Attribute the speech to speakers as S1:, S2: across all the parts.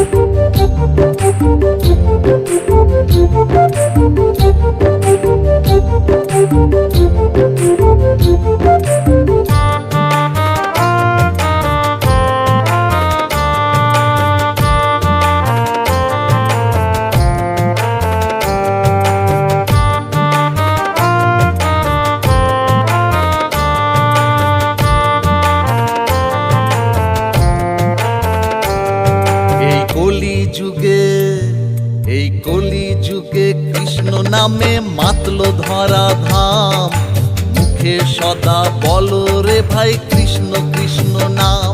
S1: এই নামে মাতলো ধরা ধাম। মুখে সদা বলো রে ভাই, কৃষ্ণ কৃষ্ণ নাম।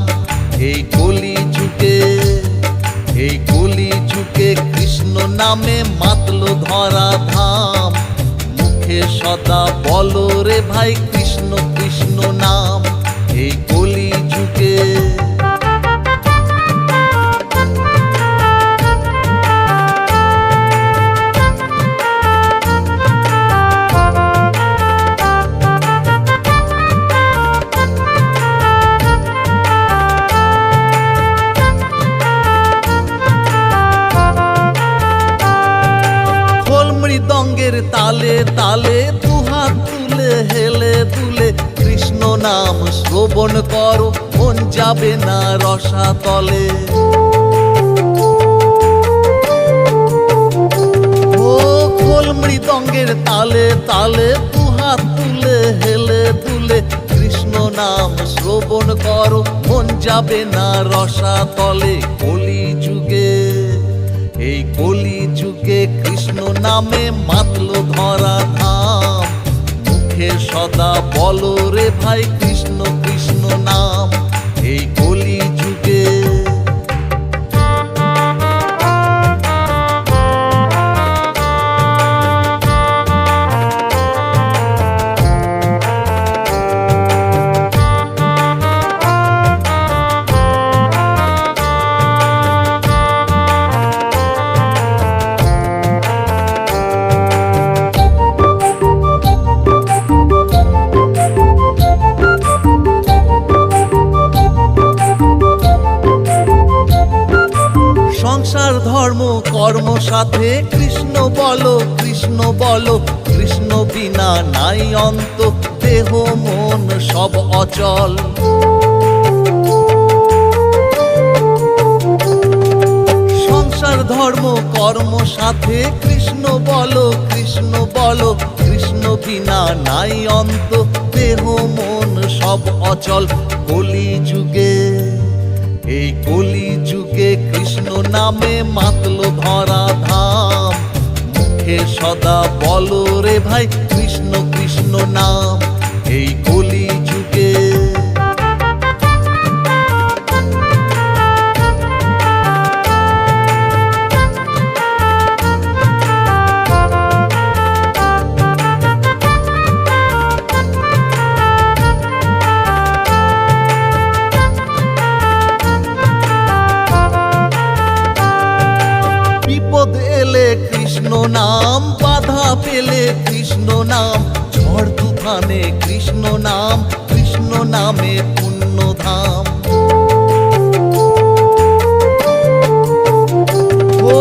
S1: এই কলি যুগে এই কলি যুগে কৃষ্ণ নামে মাতলো ধরা ধাম। মুখে সদা বলো রে ভাই, কৃষ্ণ কৃষ্ণ নাম। এই কলি যুগে তালে তালে দুহাত তুলে, হেলে তুলে কৃষ্ণ নাম শ্রবণ করো, মন যাবে না রসা তলে ও খোল মৃদঙ্গের তালে তালে দুহাত তুলে, হেলে তুলে কৃষ্ণ নাম শ্রবণ করো, মন যাবে না রসা তলে কলি এই কলি যুগে কৃষ্ণ নামে মাতল ধরা ধাম। মুখে সদা বল রে ভাই, কৃষ্ণ কৃষ্ণ নাম। ধর্ম সাথে কৃষ্ণ বলো কৃষ্ণ বলো, কৃষ্ণ বিনা নাই অন্ত, দেহ, মন সব অচল। সংসার, ধর্ম, কর্ম সাথে কৃষ্ণ বলো কৃষ্ণ বলো, কৃষ্ণ বিনা নাই অন্ত, দেহ, মন সব অচল। কলি যুগে এই কলি যুগে কৃষ্ণ নামে মাতল ধরা ধাম। মুখে সদা বল রে ভাই, কৃষ্ণ কৃষ্ণ নাম। এই কলি কৃষ্ণ নাম, ঝড় তুফানে কৃষ্ণ নাম, কৃষ্ণ নামে পুণ্য ধাম ও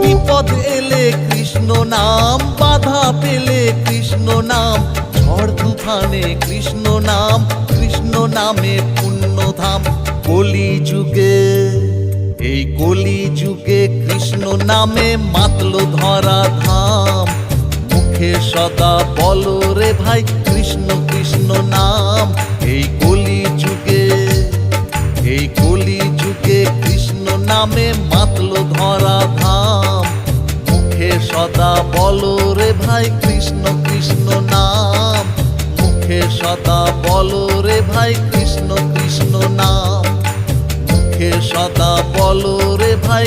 S1: বিপদ এলে কৃষ্ণ নাম, বাধা পেলে কৃষ্ণ নাম, ঝড় তুফানে কৃষ্ণ নাম, কৃষ্ণ নামে পুণ্য ধাম কলি যুগে, এই কলি যুগে কৃষ্ণ নামে মাতলো ধরা ধাম। মুখে সদা বলো রে ভাই, কৃষ্ণ কৃষ্ণ নাম। এই কলি যুগে, এই কলি যুগে কৃষ্ণ নামে মাতলো ধরা ধাম। মুখে সদা বলো রে ভাই, কৃষ্ণ কৃষ্ণ নাম। মুখে সদা বলো রে ভাই, কৃষ্ণ কৃষ্ণ নাম। মুখে সদা বলো রে ভাই